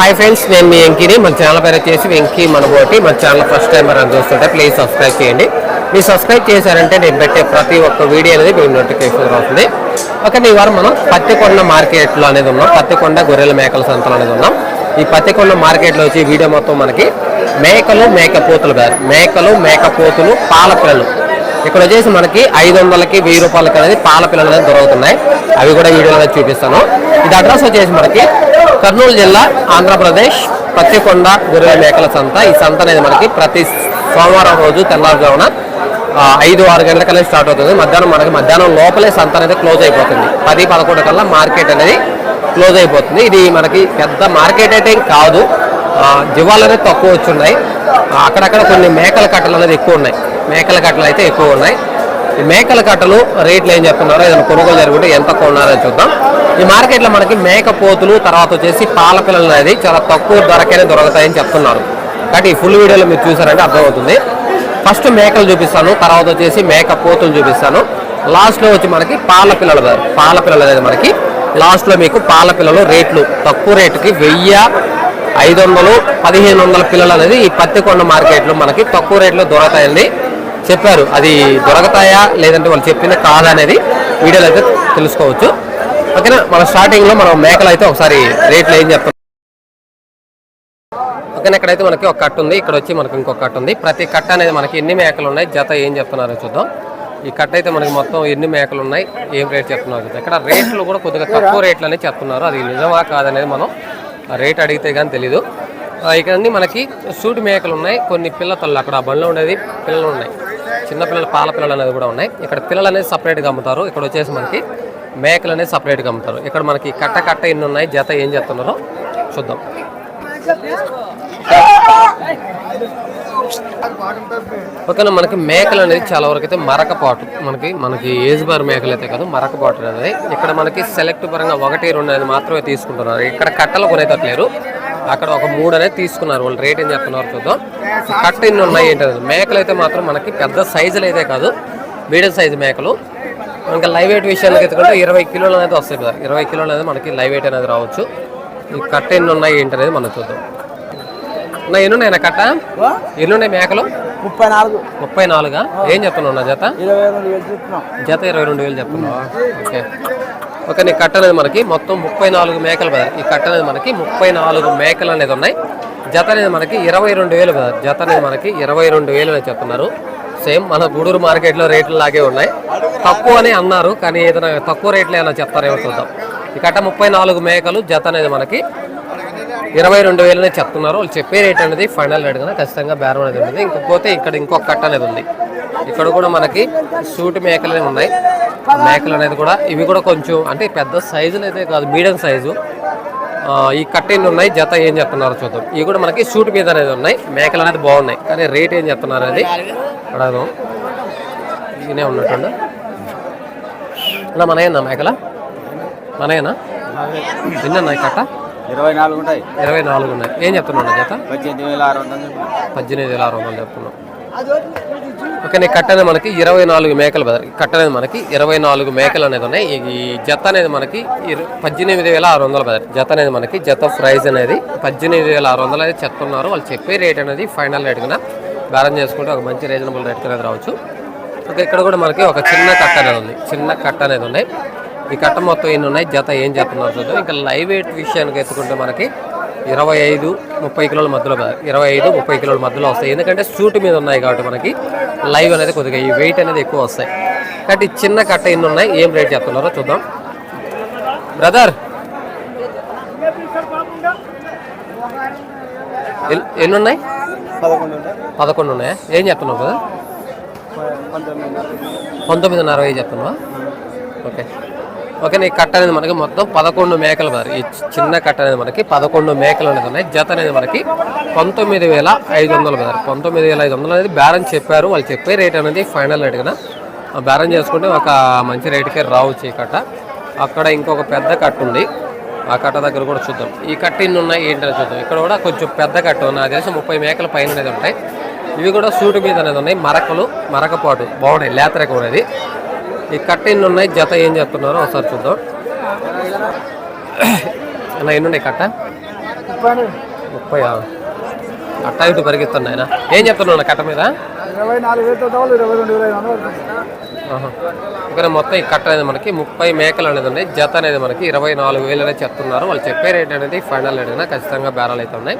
Hi friends నేను మీ వెంకీని. మన channel పేరు వచ్చేసి వెంకీ మనబోటి. మన ఛానల్ ఫస్ట్ టైం మనం చూస్తుంటే ప్లీజ్ సబ్స్క్రైబ్ చేయండి. మీరు సబ్స్క్రైబ్ చేశారంటే నేను పెట్టే ప్రతి ఒక్క వీడియో అనేది మీకు నోటిఫికేషన్ వస్తుంది. ఓకే ఈ వారం మనం పత్తికొండ మార్కెట్లో అనేది ఉన్నాం. పత్తికొండ గొర్రెల మేకల సంతలు అనేది ఉన్నాం. ఈ పత్తికొండ మార్కెట్లో వచ్చి వీడియో మొత్తం మనకి మేకలు మేకపోతులు కాదు. మేకలు మేకపోతులు పాల పిల్లలు. ఇక్కడ వచ్చేసి మనకి ఐదు వందలకి వెయ్యి రూపాయలకి అనేది పాల పిల్లలు అనేది దొరుకుతున్నాయి. అవి కూడా వీడియోలో అనేది చూపిస్తాను. ఇది అడ్రస్ వచ్చేసి మనకి కర్నూలు జిల్లా ఆంధ్రప్రదేశ్ పత్తికొండ గొర్రెల మేకల సంత. ఈ సంత అనేది మనకి ప్రతి సోమవారం రోజు తెల్లారుజామున ఐదు ఆరు గంటలకల్లా స్టార్ట్ అవుతుంది. మధ్యాహ్నం మనకి మధ్యాహ్నం లోపలే సంత అనేది క్లోజ్ అయిపోతుంది. పది పదకొండు కల్లా మార్కెట్ అనేది క్లోజ్ అయిపోతుంది. ఇది మనకి పెద్ద మార్కెట్ అయితే కాదు. జీవాలు అనేది తక్కువ వచ్చున్నాయి అక్కడక్కడ కొన్ని మేకల కట్టలు అనేది ఎక్కువ ఉన్నాయి. మేకల కట్టలు అయితే ఎక్కువ ఉన్నాయి. ఈ మేకల కట్టలు రేట్లు ఏం చెప్తున్నారో ఏదైనా కొనుగోలు జరుగుతుంటే ఎంత కొన్నారో చూద్దాం. ఈ మార్కెట్లో మనకి మేక పోతులు తర్వాత వచ్చేసి పాల పిల్లలు అనేది చాలా తక్కువ ధరకైనా దొరుకుతాయని చెప్తున్నారు. కాబట్టి ఈ ఫుల్ వీడియోలో మీరు చూసారంటే అర్థమవుతుంది. ఫస్ట్ మేకలు చూపిస్తాను తర్వాత వచ్చేసి మేక పోతులు చూపిస్తాను. లాస్ట్లో వచ్చి మనకి పాల పిల్లలు పాల పిల్లలు అనేది మనకి. లాస్ట్లో మీకు పాల పిల్లలు రేట్లు తక్కువ రేటుకి వెయ్యి ఐదు వందలు పదిహేను వందల పిల్లలు అనేది ఈ పత్తికొండ మార్కెట్లో మనకి తక్కువ రేట్లో దొరుకుతాయండి. చెప్పారు. అది దొరకతాయా లేదంటే వాళ్ళు చెప్పింది కాదా అనేది వీడియోలో అయితే తెలుసుకోవచ్చు. ఓకేనా? మన స్టార్టింగ్లో మనం మేకలు అయితే ఒకసారి రేట్లు ఏం చెప్తాం? ఓకేనా? ఇక్కడైతే మనకి ఒక కట్ట ఉంది. ఇక్కడ వచ్చి మనకి ఇంకొక కట్ట ఉంది. ప్రతి కట్ట అనేది మనకి ఎన్ని మేకలు ఉన్నాయి? జత ఏం చెప్తున్నారో చూద్దాం. ఈ కట్ట అయితే మనకి మొత్తం ఎన్ని మేకలు ఉన్నాయి? ఏం రేట్ చెప్తున్నారు ఇక్కడ రేట్లు కూడా కొద్దిగా తక్కువ రేట్లు అనేది చెప్తున్నారు. అది నిజమా కాదనేది మనం ఆ రేట్ అడిగితే కానీ తెలీదు. ఇక్కడ అన్ని మనకి సూటి మేకలు ఉన్నాయి. కొన్ని పిల్ల తల్లు అక్కడ బండ్లు బండ్లో ఉండేది. పిల్లలు ఉన్నాయి. చిన్నపిల్లల పాల పిల్లలు అనేది కూడా ఉన్నాయి. ఇక్కడ పిల్లలు అనేది సపరేట్గా అమ్ముతారు. ఇక్కడ వచ్చేసి మనకి మేకలు అనేది సపరేట్గా అమ్ముతారు. ఇక్కడ మనకి కట్ట కట్ట ఎన్ని ఉన్నాయి జత ఏం చేస్తున్నారో చూద్దాం. ఓకేనా మనకి మేకలు అనేది చాలా వరకు అయితే మరకపాటు. మనకి మనకి ఏజ్ బార్ మేకలు అయితే కాదు మరకపాటు అనేది. ఇక్కడ మనకి సెలెక్ట్ పరంగా ఒకటి రెండు అనేది మాత్రమే తీసుకుంటున్నారు. ఇక్కడ కట్టలు కొనేటట్లేరు. అక్కడ ఒక మూడు అనేది తీసుకున్నారు. వాళ్ళు రేట్ ఏం చెప్తున్నారు చూద్దాం. కట్ట ఎన్ని ఉన్నాయి ఏంటది మేకలు అయితే మాత్రం మనకి పెద్ద సైజులు అయితే కాదు. మీడియం సైజు మేకలు. ఇంకా లైవ్ వెయిట్ విషయానికి ఎత్తుకుంటే ఇరవై కిలోలు అనేది వస్తాయి కదా. ఇరవై కిలోలు అనేది మనకి లైవ్ వెయిట్ అనేది రావచ్చు. ఈ కట్ట ఎన్ని ఉన్నాయి ఏంటనేది మనం చూద్దాం. నా ఎన్ని ఉన్నాయి నా కట్ట? ఎన్ని ఉన్నాయి మేకలు? ముప్పై నాలుగు. ముప్పై నాలుగా? ఏం చెప్తున్నావు నా జత? ఇరవై రెండు వేలు చెప్తున్నాం. జత ఇరవై రెండు వేలు చెప్తున్నావా? ఓకే. ఓకే కట్ట అనేది మనకి మొత్తం ముప్పై నాలుగు మేకలు కదా ఈ కట్ట అనేది మనకి ముప్పై నాలుగు మేకలు అనేది ఉన్నాయి. జత అనేది మనకి ఇరవై రెండు వేలు కదా జత అనేది మనకి ఇరవై రెండు వేలు అని చెప్తున్నారు. సేమ్ మన గూడూరు మార్కెట్లో రేట్లు లాగే ఉన్నాయి. తక్కువ అని అన్నారు కానీ ఏదైనా తక్కువ రేట్లు ఏమైనా చెప్తారేమో చూద్దాం. ఈ కట్ట ముప్పై నాలుగు మేకలు జత అనేది మనకి ఇరవై రెండు వేలనే చెప్తున్నారు. వాళ్ళు చెప్పే రేట్ అనేది ఫైనల్ రేట్ కదా ఖచ్చితంగా బేరం అనేది ఉంది ఇంకపోతే ఇక్కడ ఇంకొక కట్ట అనేది ఉంది. ఇక్కడ కూడా మనకి సూటి మేకలు ఉన్నాయి. మేకలు అనేది కూడా ఇవి కూడా కొంచెం అంటే పెద్ద సైజులు అయితే కాదు మీడియం సైజు ఈ కట్ట ఎన్ని ఉన్నాయి? జత ఏం చెప్తున్నారో చూద్దాం. ఇవి కూడా మనకి సూట్ మీద అనేది ఉన్నాయి. మేకలు అనేది బాగున్నాయి. కానీ రేట్ ఏం చెప్తున్నారు అనేది అడగదాం. ఇనే ఉన్నట్టుండ అలా మనయేనా మేకల? మనయేనా? ఎన్ని ఉన్నాయి కట్ట ఇరవై నాలుగు ఉంటాయి. ఇరవై నాలుగు ఉన్నాయి. ఏం చెప్తున్నావు జత? పద్దెనిమిది వేల ఆరు వందలు పద్దెనిమిది వేల ఆరు వందలు చెప్తున్నాం ఓకే నీ కట్ట అనేది మనకి ఇరవై నాలుగు మేకలు బదర్ కట్ట అనేది మనకి ఇరవై నాలుగు మేకలు అనేది ఉన్నాయి. ఈ- జత అనేది మనకి పద్దెనిమిది వేల ఆరు వందలు బదర్ జత అనేది మనకి జత ప్రైస్ అనేది పద్దెనిమిది వేల ఆరు వందలు అనేది చెప్తున్నారు. వాళ్ళు చెప్పే రేట్ అనేది ఫైనల్ రేట్ కన్నా బేరం చేసుకుంటే ఒక మంచి రీజనబుల్ రేట్ అనేది రావచ్చు. ఓకే ఇక్కడ కూడా మనకి ఒక చిన్న కట్ట అనేది ఉంది. చిన్న కట్ట అనేది ఉన్నాయి. ఈ కట్ట మొత్తం ఎన్ని ఉన్నాయి? జత ఏం చెప్తున్నారు చూద్దాం. ఇంకా లైవ్ వెయిట్ విషయానికి ఎత్తుకుంటే మనకి ఇరవై ఐదు ముప్పై కిలోల మధ్యలో కాదు. ఇరవై ఐదు ముప్పై కిలోల మధ్యలో వస్తాయి. ఎందుకంటే సూట్ మీద ఉన్నాయి కాబట్టి మనకి లైవ్ అనేది కొద్దిగా ఈ వెయిట్ అనేది ఎక్కువ వస్తాయి. కాబట్టి చిన్న కట్ట ఎన్ని ఉన్నాయి ఏం రేట్ చెప్తున్నారో చూద్దాం. బ్రదర్ ఎన్- ఎన్ని ఉన్నాయి? పదకొండు ఉన్నాయా? ఏం చెప్తున్నావు బ్రదర్ పంతొమ్మిది పంతొమ్మిదిన్నర వెయ్యి చెప్తున్నావా? ఓకే. ఓకే నీ కట్ట అనేది మనకి మొత్తం పదకొండు మేకలు ఈ చిన్న కట్ట అనేది మనకి పదకొండు మేకలు అనేది ఉన్నాయి. జత అనేది మనకి పంతొమ్మిది వేల ఐదు వందలు కదా పంతొమ్మిది వేల ఐదు వందలు అనేది బేరం చెప్పారు. వాళ్ళు చెప్పే రేట్ అనేది ఫైనల్ రేట్ కదా. ఆ బేరం చేసుకుంటే ఒక మంచి రేటుకే రావచ్చు ఈ కట్ట. అక్కడ ఇంకొక పెద్ద కట్ట ఉంది. ఆ కట్ట దగ్గర కూడా చూద్దాం. ఈ కట్ట ఇన్ని ఉన్నాయి? ఏంటని చూద్దాం. ఇక్కడ కూడా కొంచెం పెద్ద కట్ట నాకు తెలిసి ముప్పై మేకల పైన అనేది ఉంటాయి. ఇవి కూడా సూటు మీద అనేది ఉన్నాయి. మరకలు మరకపాటు బాగున్నాయి లేత రకం అనేది. ఈ కట్ట ఎన్ని ఉన్నాయి? జత ఏం చెప్తున్నారో ఒకసారి చూద్దాం. అన్న ఎన్ని ఉన్నాయి కట్ట? ముప్పై అట్ట ఇటు పరిగెత్తున్నాయన ఏం చెప్తున్నావు కట్ట మీద. ఇక్కడ మొత్తం ఈ కట్ట అనేది మనకి ముప్పై మేకలు అనేది ఉన్నాయి. జత అనేది మనకి ఇరవై నాలుగు వేలు అనేది చెప్తున్నారు. వాళ్ళు చెప్పే రేట్ అనేది ఫైనల్ రేట్ అయినా ఖచ్చితంగా బేరాలు అయితే ఉన్నాయి.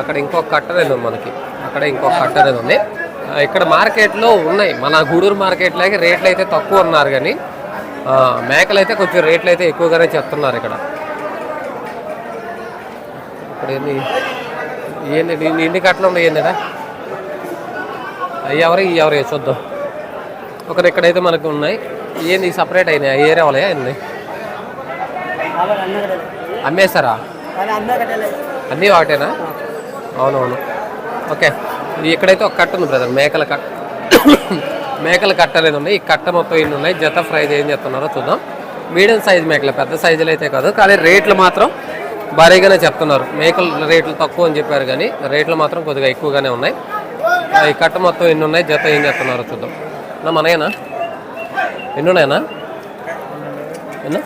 అక్కడ ఇంకొక కట్ట అనేది ఉంది మనకి. అక్కడ ఇంకొక కట్ట అనేది ఉంది. ఇక్కడ మార్కెట్లో ఉన్నాయి. మన గూడూరు మార్కెట్లోకి రేట్లు అయితే తక్కువ ఉన్నారు కానీ మేకలు అయితే కొంచెం రేట్లు అయితే ఎక్కువగానే చెప్తున్నారు ఇక్కడ. ఇక్కడ ఏంది? ఏంది? కట్టలు ఉన్నాయి ఎవరు ఈ ఎవరు చూద్దాం. ఒకరు ఇక్కడైతే మనకు ఉన్నాయి. ఏంది? సపరేట్ అయినాయి? ఏరే వాళ్ళయా ఎన్ని అమ్మేస్తారా? అన్నీ వాటేనా? అవునవును. ఓకే. ఇక్కడైతే ఒక కట్ట ఉంది బ్రదర్ మేకల కట్ట. మేకల కట్ట అనేది ఉన్నాయి. ఈ కట్ట మొత్తం ఇన్ని ఉన్నాయి? జత ఫ్రైజ్ ఏం చెప్తున్నారో చూద్దాం. మీడియం సైజ్ మేకలు పెద్ద సైజులు అయితే కాదు. కానీ రేట్లు మాత్రం భారీగానే చెప్తున్నారు. మేకల రేట్లు తక్కువ అని చెప్పారు కానీ రేట్లు మాత్రం కొద్దిగా ఎక్కువగానే ఉన్నాయి. ఈ కట్ట మొత్తం ఎన్ని ఉన్నాయి? జత ఏం చెప్తున్నారో చూద్దాం. నా మనయేనా? ఎన్నున్నాయనా ఎన్న?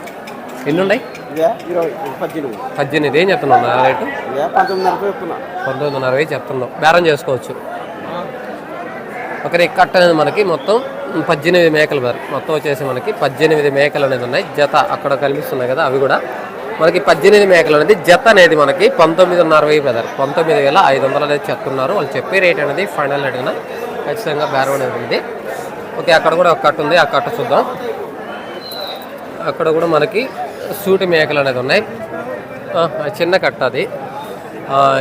ఎన్నున్నాయి పద్దెనిమిది. ఏం చెప్తున్నావు? నా రేటు? పంతొమ్మిదిన్నర చెప్తున్నా. పంతొమ్మిదిన్నర వేలు చెప్తున్నాం బేరం చేసుకోవచ్చు. ఒకరి కట్ట అనేది మనకి మొత్తం పద్దెనిమిది మేకలు బారు. మొత్తం వచ్చేసి మనకి పద్దెనిమిది మేకలు అనేది ఉన్నాయి. జత అక్కడ కనిపిస్తున్నాయి కదా అవి కూడా. మనకి పద్దెనిమిది మేకలు అనేది జత అనేది మనకి పంతొమ్మిదిన్నర వెయ్యి బెదర్ పంతొమ్మిది వేల ఐదు వందలు అనేది చెప్తున్నారు. వాళ్ళు చెప్పే రేట్ అనేది ఫైనల్ అయినా ఖచ్చితంగా బేరం అనేది ఉంది. ఓకే అక్కడ కూడా ఒక కట్ట ఉంది. ఆ కట్ట చూద్దాం. అక్కడ కూడా మనకి సూటి మేకలు అనేది ఉన్నాయి. చిన్న కట్ట అది.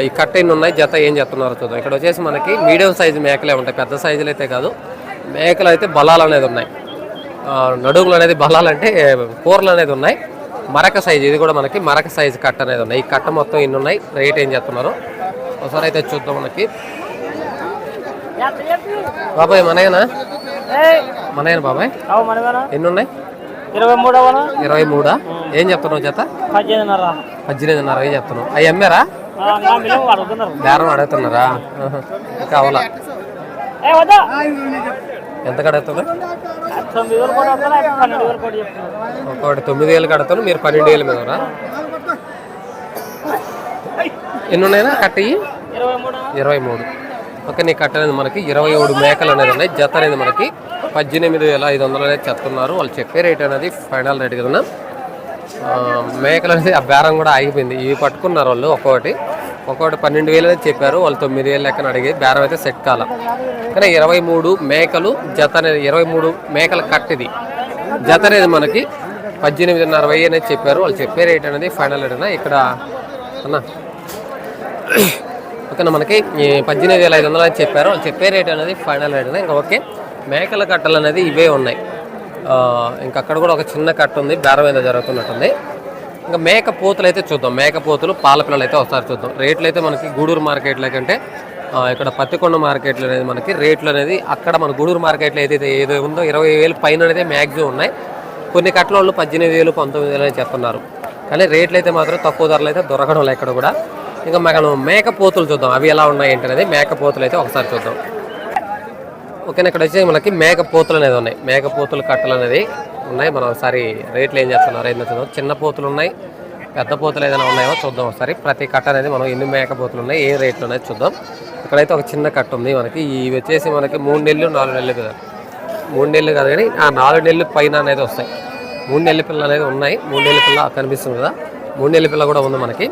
ఈ కట్ట ఎన్ని ఉన్నాయి? జత ఏం చెప్తున్నారో చూద్దాం. ఇక్కడ వచ్చేసి మనకి మీడియం సైజు మేకలే ఉంటాయి. పెద్ద సైజులు అయితే కాదు. మేకలు అయితే బలాలు అనేది ఉన్నాయి. ఆ, నడుములు అనేది బలాలు అంటే కూరలు అనేది ఉన్నాయి. మరక సైజు ఇది కూడా మనకి మరక సైజు కట్ట అనేది ఉన్నాయి. ఈ కట్ట మొత్తం ఇన్ని ఉన్నాయి? రేట్ ఏం చెప్తున్నారు ఒకసారి అయితే చూద్దాం మనకి. బాబాయ్ మనయేనా మనయేనా బాబాయ్? ఎన్ని ఉన్నాయి? ఇరవై మూడు అవనా ఇరవై మూడా? ఏం చెప్తున్నావు జత? పద్దెనిమిదిన్నర. పద్దెనిమిదిన్నర ఏం చెప్తున్నావు? అవి అమ్మారా? బేరం అడుగుతున్నారా? వద్దా. ఎంత కడుగుతుంది? ఒకటి తొమ్మిది వేలు కడుతాను మీరు పన్నెండు వేలు మీద ఎన్ని ఉన్నాయినా కట్టయి ఇరవై మూడు. పక్కనే మూడు కట్ట అనేది మనకి ఇరవై ఏడు మేకలు అనేది ఉన్నాయి. జత అనేది మనకి పద్దెనిమిది వేల ఐదు వందలు అనేది చెప్తున్నారు. వాళ్ళు చెప్పే రేట్ అనేది ఫైనల్ రేట్ కదా మేకలు అనేది ఆ బేరం కూడా ఆగిపోయింది. ఇవి పట్టుకున్నారు వాళ్ళు ఒక్కొక్కటి. ఒక్కొక్కటి పన్నెండు వేలు అనేది చెప్పారు. వాళ్ళు తొమ్మిది వేలు లెక్కన అడిగి బేరం అయితే సెట్ కాల. కానీ ఇరవై మూడు మేకలు జత అనేది ఇరవై మూడు మేకల కట్టిది జత అనేది మనకి పద్దెనిమిదిన్నర వెయ్యి అనేది చెప్పారు. వాళ్ళు చెప్పే రేట్ అనేది ఫైనల్ రేట్ అన్న. ఇక్కడ అన్న. పక్కన మనకి పద్దెనిమిది వేల ఐదు వందలు అని చెప్పారు. చెప్పే రేట్ అనేది ఫైనల్ రేట్ అనేది. ఇంకా ఓకే మేకల కట్టలు అనేది ఇవే ఉన్నాయి. ఇంకా అక్కడ కూడా ఒక చిన్న కట్ట ఉంది బేరం ఏదో జరుగుతున్నట్టుంది. ఇంకా మేక పోతులు అయితే చూద్దాం. మేక పోతులు పాల పిల్లలు అయితే ఒకసారి చూద్దాం. రేట్లు అయితే మనకి గూడూరు మార్కెట్లో కంటే ఇక్కడ పత్తికొండ మార్కెట్లో అనేది మనకి రేట్లు అనేది అక్కడ మన గూడూరు మార్కెట్లో ఏదైతే ఏదో ఉందో ఇరవై వేలు పైన అనేది మ్యాక్సిమం ఉన్నాయి. కొన్ని కట్ల వాళ్ళు పద్దెనిమిది వేలు పంతొమ్మిది వేలు అని చెప్తున్నారు. కానీ రేట్లు అయితే మాత్రం తక్కువ ధరలు అయితే దొరకడం లేదు ఎక్కడ కూడా. ఇంకా మనం మేక పోతులు చూద్దాం. అవి ఎలా ఉన్నాయి ఏంటి అనేది మేక పోతులు అయితే ఒకసారి చూద్దాం. ఓకేనా ఇక్కడ వచ్చి మనకి మేక పోతులు అనేది ఉన్నాయి. మేక పోతులు కట్టలు అనేది ఉన్నాయి. మనం ఒకసారి రేట్లు ఏం చేస్తున్నారు ఏంటో చూద్దాం. చిన్న పోతులు ఉన్నాయి. పెద్ద పోతులు ఏదైనా ఉన్నాయో చూద్దాం ఒకసారి. ప్రతి కట్ట అనేది మనం ఎన్ని మేక పోతులు ఉన్నాయి ఏ రేట్లు ఉన్నాయి చూద్దాం. ఇక్కడైతే ఒక చిన్న కట్ట ఉంది మనకి. ఇవి వచ్చేసి మనకి మూడు నెలలు నాలుగు నెలలు కదా. మూడు నెలలు కాదు కానీ ఆ నాలుగు నెలలు పైన అనేది వస్తాయి. మూడు నెలల పిల్లలు అనేది ఉన్నాయి. మూడు నెలల పిల్ల కనిపిస్తుంది కదా. మూడు నెలల పిల్ల కూడా ఉంది మనకి.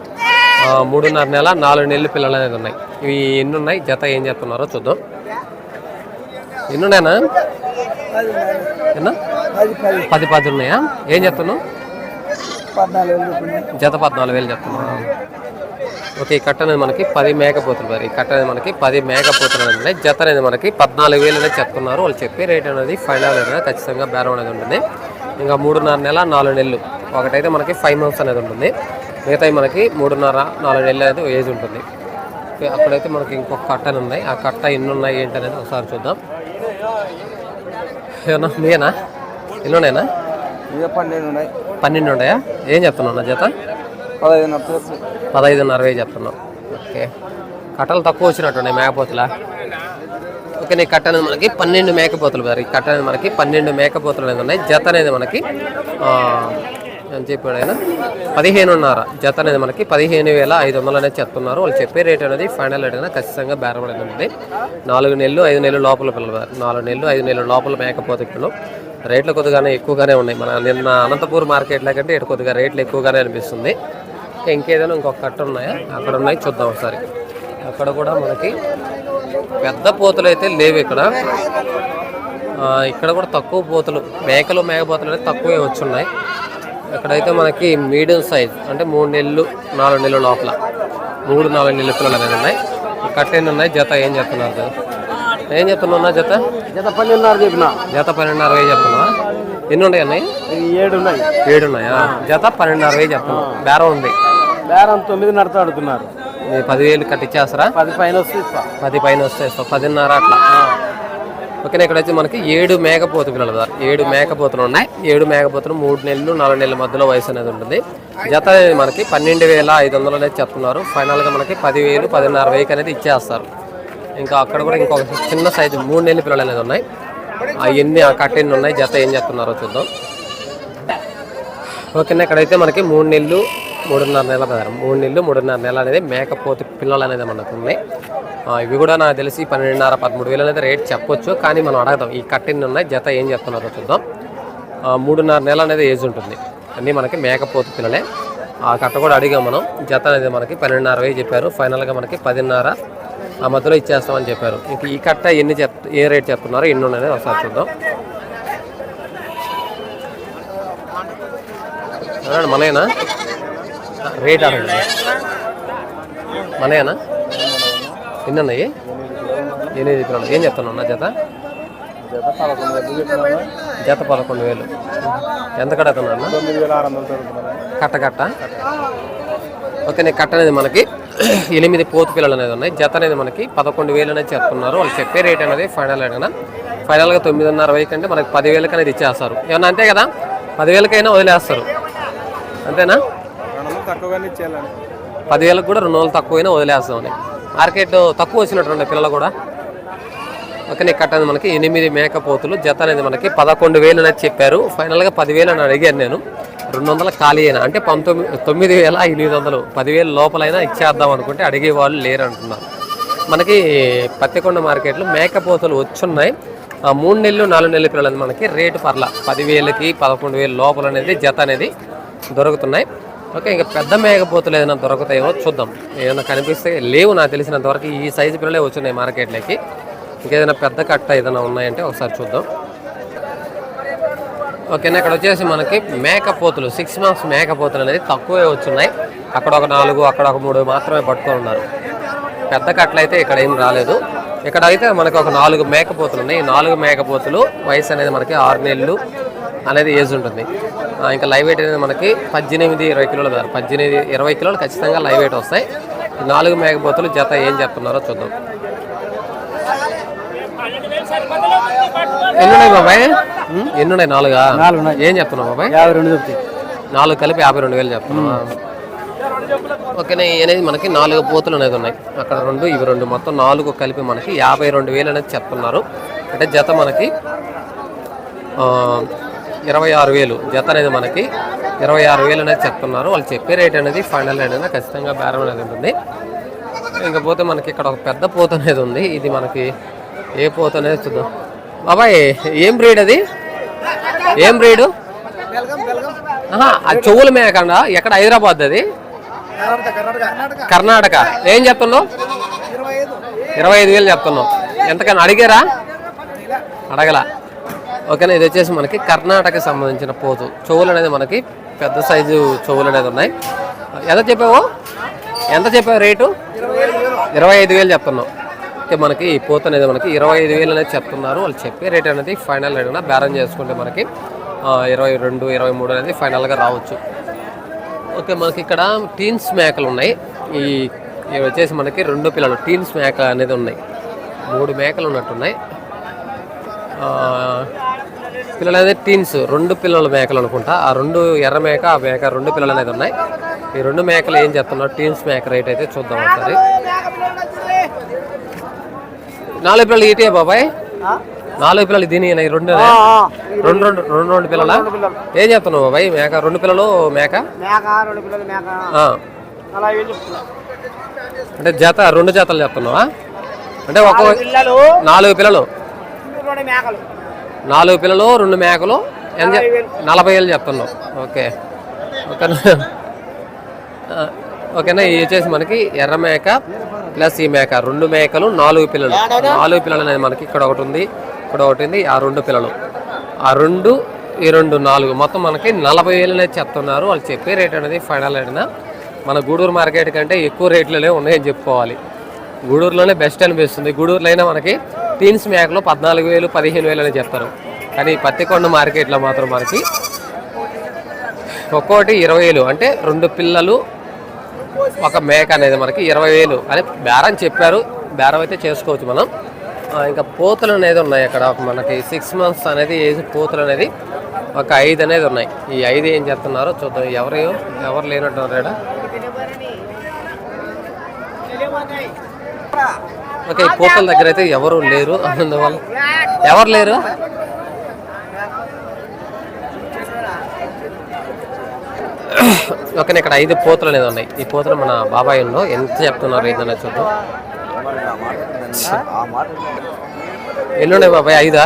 మూడున్నర నెల నాలుగు నెలలు పిల్లలు అనేది ఉన్నాయి. ఇవి ఎన్ని ఉన్నాయి జత ఏం చెప్తున్నారో చూద్దాం. ఎన్ని ఉన్నాయన్నా ఎన్న? పది పది ఉన్నాయా? ఏం చెప్తున్నావు జత పద్నాలుగు వేలు చెప్తున్నా ఓకే ఈ కట్ట అనేది మనకి పది మేకపోతులు మరి. ఈ కట్ట అనేది మనకి పది మేకపోతులు అనేది జత అనేది మనకి పద్నాలుగు వేలు అనేది చెప్తున్నారు. వాళ్ళు చెప్పే రేట్ అనేది ఫైనల్ అనేది ఖచ్చితంగా బేరం అనేది ఉంటుంది. ఇంకా మూడున్నర నెల నాలుగు నెలలు. ఒకటైతే మనకి ఫైవ్ మంత్స్ అనేది ఉంటుంది. మిగతాయి మనకి మూడున్నర నాలుగు నెలలు అనేది ఏజ్ ఉంటుంది. అక్కడైతే మనకి ఇంకొక కట్ట అని ఉన్నాయి. ఆ కట్ట ఎన్ని ఉన్నాయి ఏంటి అనేది ఒకసారి చూద్దాం. ఏమన్నా మీనా ఎన్ని ఉన్నాయన్నా ఇక పన్నెండు ఉన్నాయి. పన్నెండు ఉన్నాయా? ఏం చెప్తున్నావు నా జత? పదహైదున్నర పదహైదున్నర వేలు చెప్తున్నాం ఓకే. కట్టలు తక్కువ వచ్చినట్టున్నాయి మేకపోతులా? ఓకే నీ కట్ట అనేది మనకి పన్నెండు మేకపోతులు ఈ కట్ట అనేది మనకి పన్నెండు మేకపోతులు అనేది ఉన్నాయి. జత అనేది మనకి అని చెప్పాడు ఆయన. పదిహేనున్నర. జత అనేది మనకి పదిహేను వేల ఐదు వందలు అనేది చెప్తున్నారు. వాళ్ళు చెప్పే రేట్ అనేది ఫైనల్ రేట్ అనేది ఖచ్చితంగా బేరబడి ఉంటుంది నాలుగు నెలలు ఐదు నెలలు లోపల పిల్లలు. నాలుగు నెలలు ఐదు నెలలు లోపల మేకపోతే పిల్లలు రేట్లు కొద్దిగానే ఎక్కువగానే ఉన్నాయి. మన నిన్న అనంతపూర్ మార్కెట్లో కంటే ఇటు కొద్దిగా రేట్లు ఎక్కువగానే అనిపిస్తుంది. ఇంకేదైనా ఇంకొక కట్ట ఉన్నాయా? అక్కడ ఉన్నాయి. చూద్దాం ఒకసారి. అక్కడ కూడా మనకి పెద్ద పోతులు అయితే లేవు ఇక్కడ. ఇక్కడ కూడా తక్కువ పోతులు. మేకలు మేకపోతులు అయితే తక్కువే వచ్చున్నాయి. ఇక్కడైతే మనకి మీడియం సైజ్ అంటే మూడు నెలలు నాలుగు నెలల లోపల మూడు నాలుగు నెలల పిల్లలు అనేది ఉన్నాయి. ఈ కట్టెన్ని ఉన్నాయి. జత ఏం చెప్తున్నారు ఏం చెప్తున్నా జత? జత పన్నెండున్నర చెప్పిన. జత పన్నెండున్నర వేయి చెప్తున్నా ఎన్ని ఉన్నాయి అన్నయ్య? ఇవి ఏడు ఉన్నాయి. ఏడు ఉన్నాయా? జత పన్నెండున్నర వేయి చెప్తున్నా బేరం ఉంది. బేరం తొమ్మిదిన్నరతో అడుగుతున్నారు మీ పదివేలు కట్టిచ్చేస్తారా పది పైన వస్తే పది పైన వస్తే పదిన్నర అట్లా. ఓకే ఇక్కడ వచ్చి మనకి ఏడు మేకపోతు పిల్లలు ఏడు మేకపోతులు ఉన్నాయి. ఏడు మేకపోతులు మూడు నెలలు నాలుగు నెలల మధ్యలో వయసు అనేది ఉంటుంది. జత అనేది మనకి పన్నెండు వేల ఐదు వందలు అనేది చెప్తున్నారు. ఫైనల్గా మనకి పదివేలు పదిన్నర వెయ్యికి అనేది ఇచ్చేస్తారు. ఇంకా అక్కడ కూడా ఇంకొక చిన్న సైజు మూడు నెలల పిల్లలు అనేది ఉన్నాయి. అవన్నీ ఆ కట్ట ఎన్ని ఉన్నాయి? జత ఏం చెప్తున్నారో చూద్దాం. ఓకేనా ఇక్కడైతే మనకి మూడు నెలలు మూడున్నర నెలల బేరం మూడు నెలలు మూడున్నర నెలలు అనేది మేకపోతే పిల్లలు అనేది మనకు ఉన్నాయి. ఇవి కూడా నాకు తెలిసి పన్నెండున్నర పదమూడు వేలు అనేది రేట్ చెప్పొచ్చు కానీ మనం అడగదాం ఈ కట్టిన ఉన్నాయి జత ఏం చెప్తున్నారో చూద్దాం. మూడున్నర నెల అనేది ఏజ్ ఉంటుంది. అన్నీ మనకి మేకపోతు పిల్లలే. ఆ కట్ట కూడా అడిగాం మనం జత అనేది మనకి పన్నెండున్నర వేలు చెప్పారు ఫైనల్గా మనకి పదిన్నర ఆ మధ్యలో ఇచ్చేస్తామని చెప్పారు. ఇంక ఈ కట్ట ఎన్ని చెప్ ఏ రేట్ చెప్తున్నారో ఎన్ని ఉన్నాయని ఒకసారి చూద్దాం. అన్నాడు రేట్ అడగండి మనయేనా? ఎన్ని ఉన్నాయి ఎనిమిది పిల్లలు. ఏం చెప్తాను నా జత? జత పదకొండు వేలు. ఎంత కడుగుతున్నా కట్ట కట్ట. ఓకే నేను కట్ట అనేది మనకి ఎనిమిది పోతు పిల్లలు అనేది ఉన్నాయి. జత అనేది మనకి పదకొండు వేలు అనేది చెప్తున్నారు. వాళ్ళు చెప్పే రేట్ అనేది ఫైనల్ రేట్ ఫైనల్గా తొమ్మిదిన్నర వెయ్యి కంటే మనకి పదివేలకి అనేది ఇచ్చేస్తారు. ఏమన్నా అంతే కదా? పదివేలకైనా వదిలేస్తారు. అంతేనా? తక్కువగానే ఇచ్చేయాలని పదివేలకు కూడా రెండు వందలు తక్కువైనా వదిలేస్తామని మార్కెట్ తక్కువ వచ్చినట్టు పిల్లలు కూడా ఓకే నీకు మనకి ఎనిమిది మేకపోతులు. జత అనేది మనకి పదకొండు వేలు అనేది చెప్పారు. ఫైనల్గా పదివేలు అని అడిగాను నేను. రెండు వందల ఖాళీ అయినా. అంటే పంతొమ్మిది తొమ్మిది వేల ఎనిమిది వందలు. పదివేలు లోపలైనా ఇచ్చేద్దాం అనుకుంటే అడిగే వాళ్ళు లేరు అంటున్నారు మనకి పత్తికొండ మార్కెట్లో మేకపోతులు వచ్చున్నాయి. ఆ మూడు నెలలు నాలుగు నెలల పిల్లలు మనకి రేటు పర్ల. పదివేలకి పదకొండు వేలు లోపల అనేది జత అనేది దొరుకుతున్నాయి. ఓకే ఇంకా పెద్ద మేకపోతులు ఏదైనా దొరుకుతాయో చూద్దాం. ఏదైనా కనిపిస్తే లేవు నాకు తెలిసినంత వరకు ఈ సైజు పిల్లలే వచ్చినాయి మార్కెట్లోకి. ఇంకేదైనా పెద్ద కట్ట ఏదైనా ఉన్నాయంటే ఒకసారి చూద్దాం. ఓకేనా ఇక్కడ వచ్చేసి మనకి మేకపోతులు సిక్స్ మంత్స్ మేకపోతులు అనేది తక్కువే వచ్చున్నాయి అక్కడ ఒక నాలుగు అక్కడ ఒక మూడు మాత్రమే పట్టుకొని ఉన్నారు. పెద్ద కట్టలు అయితే ఇక్కడ ఏం రాలేదు. ఇక్కడ అయితే మనకి ఒక నాలుగు మేకపోతులు ఉన్నాయి. ఈ నాలుగు మేకపోతులు వయసు అనేది మనకి ఆరు నెలలు అనేది ఏజ్ ఉంటుంది. ఇంకా లైవ్ వెయిట్ అనేది మనకి పద్దెనిమిది ఇరవై కిలోలు కాదు పద్దెనిమిది ఇరవై కిలోలు ఖచ్చితంగా లైవ్ వెయిట్ వస్తాయి. నాలుగు మేకపోతులు జత ఏం చెప్తున్నారో చూద్దాం. ఎన్నున్నాయి బాబాయ్? ఎన్నున్నాయి? నాలుగా. ఏం చెప్తున్నావు బాబాయ్? యాభై రెండు చెప్తాయి నాలుగు కలిపి యాభై రెండు వేలు చెప్తున్నా ఓకేనే అనేది మనకి నాలుగు పోతులు అనేది ఉన్నాయి. అక్కడ రెండు ఇవి రెండు మొత్తం నాలుగు కలిపి మనకి యాభై రెండు వేలు అనేది చెప్తున్నారు. అంటే జత మనకి ఇరవై ఆరు వేలు. జత అనేది మనకి ఇరవై ఆరు వేలు అనేది చెప్తున్నారు. వాళ్ళు చెప్పే రేట్ అనేది ఫైనల్ రేట్ అనేది ఖచ్చితంగా బేరం అనేది ఉంటుంది ఇంకపోతే మనకి ఇక్కడ ఒక పెద్ద పోత అనేది ఉంది. ఇది మనకి ఏ పోత అనేది చూద్దాం. బాబాయ్ ఏం బ్రీడ్ అది? ఏం బ్రీడు ఆహా, అది చెవుల మేకండా ఎక్కడ హైదరాబాద్ అది? కర్ణాటక. ఏం చెప్తున్నావు? ఇరవై ఐదు. వేలు చెప్తున్నావు. ఎంతకన్నా అడిగారా? అడగల. ఓకేనా ఇది వచ్చేసి మనకి కర్ణాటక సంబంధించిన పోతు. చెవులు అనేది మనకి పెద్ద సైజు చెవులు అనేది ఉన్నాయి. ఎంత చెప్పావు? ఎంత చెప్పావు రేటు? ఇరవై ఐదు వేలు చెప్తున్నావు అంటే మనకి ఈ అనేది మనకి ఇరవై ఐదు వేలు అనేది చెప్తున్నారు. వాళ్ళు చెప్పే రేట్ అనేది ఫైనల్ రేట్ అనేది బేరం చేసుకుంటే మనకి ఇరవై రెండు ఇరవై మూడు అనేది ఫైనల్గా రావచ్చు. ఓకే మనకి ఇక్కడ టీన్స్ మేకలు ఉన్నాయి. ఈ ఇవి వచ్చేసి మనకి రెండు పిల్లలు టీన్స్ మేక అనేది ఉన్నాయి. మూడు మేకలు ఉన్నట్టున్నాయి. పిల్లలు అనేది టీన్స్ రెండు పిల్లల మేకలు అనుకుంటా. ఆ రెండు ఎర్ర మేక ఆ మేక రెండు పిల్లలు అనేది ఉన్నాయి. ఈ రెండు మేకలు ఏం చెప్తున్నారు టీన్స్ మేక రేట్ అయితే చూద్దాం ఒకసారి. నాలుగు పిల్లలు ఈటే బాబాయ్. నాలుగు పిల్లలు దీని ఈ రెండు. రెండు రెండు రెండు రెండు పిల్లల? ఏం చెప్తున్నావు భయ్ మేక రెండు పిల్లలు మేక? అంటే జత రెండు జతలు చెప్తున్నావా అంటే ఒక నాలుగు పిల్లలు. మేకలు. నాలుగు పిల్లలు రెండు మేకలు. ఎంత నలభై వేలు. చెప్తున్నావు. ఓకే. ఓకేనా? ఓకేనా? ఇది వచ్చేసి మనకి ఎర్ర మేక ప్లస్ ఈ మేక. రెండు మేకలు నాలుగు పిల్లలు. నాలుగు పిల్లలు అనేది మనకి ఇక్కడ ఒకటి ఉంది ఇక్కడ ఒకటి ఉంది ఆ రెండు పిల్లలు. ఆ రెండు ఈ రెండు నాలుగు. మొత్తం మనకి నలభై వేలు అనేది చెప్తున్నారు. వాళ్ళు చెప్పే రేట్ అనేది ఫైనల్ అయినా. మన గూడూరు మార్కెట్ కంటే ఎక్కువ రేట్లనే ఉన్నాయని చెప్పుకోవాలి. గూడూరులోనే బెస్ట్ అనిపిస్తుంది. గూడూరులో అయినా మనకి టీన్స్ మేకలో పద్నాలుగు వేలు పదిహేను వేలు అని చెప్తారు. కానీ పత్తికొండ మార్కెట్లో మాత్రం మనకి ఒక్కోటి ఇరవై వేలు. అంటే రెండు పిల్లలు ఒక మేక అనేది మనకి ఇరవై వేలు అని బేరం చెప్పారు. బేరం అయితే చేసుకోవచ్చు మనం. ఇంకా పోతులు అనేది ఉన్నాయి అక్కడ. మనకి సిక్స్ మంత్స్ అనేది ఏజ్ పోతులు అనేది ఒక ఐదు అనేది ఉన్నాయి. ఈ ఐదు ఏం చేస్తున్నారో చూద్దాం. ఎవరు ఎవరు లేనట్టున్నారు ఇక్కడ? ఓకే ఈ పోతుల దగ్గర అయితే ఎవరు లేరు అందువల్ల. ఎవరు లేరు? ఓకే ఇక్కడ ఐదు పోతులు అనేది ఉన్నాయి. ఈ పోతులు మన బాబాయ్ ఉన్నో ఎంత చెప్తున్నారు ఏంటనే చూద్దాం. ఎన్ని ఉన్నాయి బాబాయ్ ఐదా?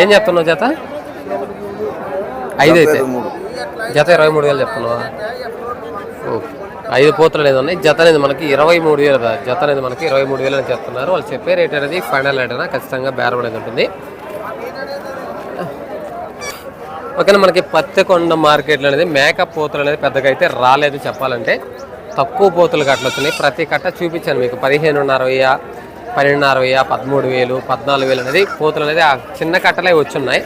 ఏం చెప్తున్నావు జత? ఐదు అయితే జత ఇరవై మూడు వేలు చెప్తున్నావా? ఓకే. ఐదు పోతలు అనేది ఉన్నాయి. జత అనేది మనకి ఇరవై మూడు వేలు జత అనేది మనకి ఇరవై మూడు వేలు అని చెప్తున్నారు. వాళ్ళు చెప్పే రేట్ అనేది ఫైనల్ రేట్ అయినా ఖచ్చితంగా బేరం అనేది ఉంటుంది. ఓకేనా మనకి పత్తికొండ మార్కెట్లో అనేది మేకప్ పోతలు అనేది పెద్దగా అయితే రాలేదు చెప్పాలంటే. తక్కువ పోతులు కట్టలు వచ్చినాయి. ప్రతి కట్ట చూపించాను మీకు. పదిహేనున్నర వెయ్యి పన్నెండున్నర వెయ్యి పదమూడు వేలు పద్నాలుగు వేలు అనేది పోతులు అనేది ఆ చిన్న కట్టలే వచ్చున్నాయి.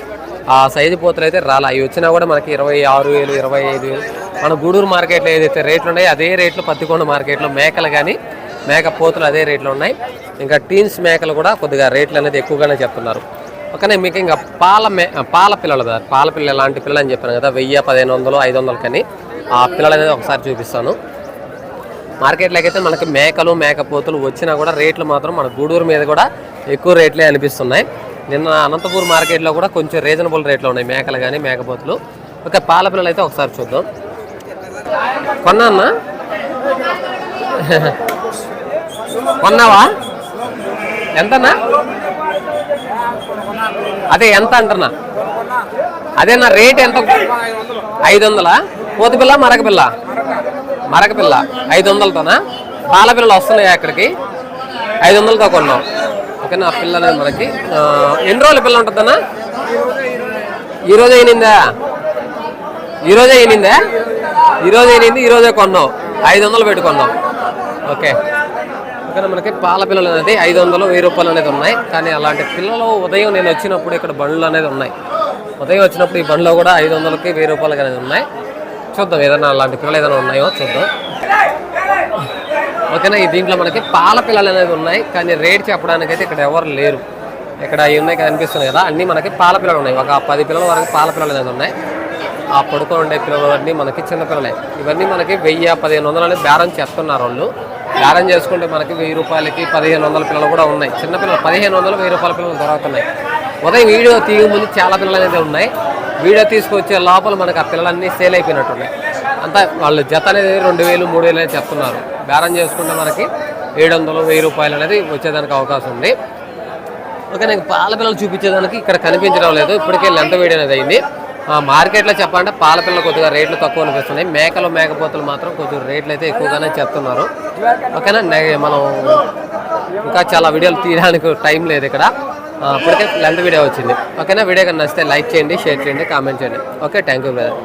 ఆ సైజు పోతులు అయితే రాలే. అవి వచ్చినా కూడా మనకి ఇరవై ఆరు వేలు ఇరవై ఐదు వేలు మన గూడూరు మార్కెట్లో ఏదైతే రేట్లు ఉన్నాయో అదే రేట్లు పత్తికొండ మార్కెట్లో మేకలు కానీ మేక పోతులు అదే రేట్లు ఉన్నాయి. ఇంకా టీన్స్ మేకలు కూడా కొద్దిగా రేట్లు అనేది ఎక్కువగానే చెప్తున్నారు. ఒకనే మీకు ఇంకా పాల మే పాల పిల్లలు కదా పాల పిల్లలు ఎలాంటి పిల్లలు అని చెప్పాను కదా వెయ్యి పదిహేను వందలు ఐదు వందలు కానీ ఆ పిల్లలు అనేది ఒకసారి చూపిస్తాను. మార్కెట్లోకి అయితే మనకి మేకలు మేకపోతులు వచ్చినా కూడా రేట్లు మాత్రం మన గూడూరు మీద కూడా ఎక్కువ రేట్లే అనిపిస్తున్నాయి. నిన్న అనంతపూర్ మార్కెట్లో కూడా కొంచెం రీజనబుల్ రేట్లు ఉన్నాయి మేకలు కానీ మేకపోతులు ఓకే పాల పిల్లలు అయితే ఒకసారి చూద్దాం. కొన్నా అన్నా కొన్నావా? ఎంతన్నా అదే ఎంత అంటున్నా. అదే నా రేట్ ఎంత? ఐదు వందలా పోతి పిల్ల మరక పిల్ల? మరక పిల్ల. ఐదు వందలతోనా పాల పిల్లలు వస్తున్నాయి అక్కడికి ఐదు వందలతో కొన్నాం. ఓకే నా పిల్ల అనేది మనకి ఎన్ని రోజుల పిల్ల ఉంటుందన్నా? ఈరోజు అయినిందా? ఈరోజే అయినిందా ఈరోజు అయినింది ఈరోజే కొన్నాం ఐదు వందలు పెట్టుకున్నాం ఓకే. ఓకేనా మనకి పాల పిల్లలు అనేది ఐదు వందలు వెయ్యి రూపాయలు అనేది ఉన్నాయి. కానీ అలాంటి పిల్లలు ఉదయం నేను వచ్చినప్పుడు ఇక్కడ బండ్లు అనేది ఉన్నాయి. ఉదయం వచ్చినప్పుడు ఈ బండ్లో కూడా ఐదు వందలకి వెయ్యి రూపాయలకి అనేది ఉన్నాయి. చూద్దాం ఏదైనా అలాంటి పిల్లలు ఏదైనా ఉన్నాయో చూద్దాం. ఓకేనా? ఈ దీంట్లో మనకి పాల పిల్లలు అనేది ఉన్నాయి. కానీ రేట్ చెప్పడానికి అయితే ఇక్కడ ఎవరు లేరు. ఇక్కడ అవి ఉన్నాయి కదా కదా. అన్నీ మనకి పాల పిల్లలు ఉన్నాయి. ఒక పది పిల్లల వరకు పాల పిల్లలు అనేది ఉన్నాయి. ఆ పడుకొని ఉండే పిల్లలు అన్నీ మనకి చిన్నపిల్లలే. ఇవన్నీ మనకి వెయ్యి పదిహేను వందలు అనేది బేరం చేస్తున్నారు వాళ్ళు. బేరం చేసుకుంటే మనకి వెయ్యి రూపాయలకి పదిహేను వందల పిల్లలు కూడా ఉన్నాయి. చిన్నపిల్లలు పదిహేను వందలు వెయ్యి రూపాయల పిల్లలు దొరుకుతున్నాయి. ఉదయం వీడియో తీయ ముందు చాలా పిల్లలు అనేది ఉన్నాయి. వీడియో తీసుకొచ్చే లోపల మనకి ఆ పిల్లలన్నీ సేల్ అయిపోయినట్టున్నాయి. అంతా వాళ్ళు జత అనేది రెండు వేలు మూడు వేలు అనేది చెప్తున్నారు. బేరం చేసుకుంటే మనకి ఏడు వందలు వెయ్యి రూపాయలు అనేది వచ్చేదానికి అవకాశం ఉంది. ఓకే నాకు పాల పిల్లలు చూపించేదానికి ఇక్కడ కనిపించడం లేదు. ఇప్పటికే లెంత వేడి అనేది అయింది. మార్కెట్లో చెప్పాలంటే పాల పిల్లలు కొద్దిగా రేట్లు తక్కువ అనిపిస్తున్నాయి. మేకలు మేకపోతులు మాత్రం కొద్దిగా రేట్లు అయితే ఎక్కువగానే చెప్తున్నారు. ఓకేనా? మనం ఇంకా చాలా వీడియోలు తీయడానికి టైం లేదు ఇక్కడ. ఇప్పటికే లెంత్ వీడియో వచ్చింది. ఓకేనా? వీడియో కన్నా నచ్చితే లైక్ చేయండి షేర్ చేయండి కామెంట్ చేయండి. Okay thank you brother.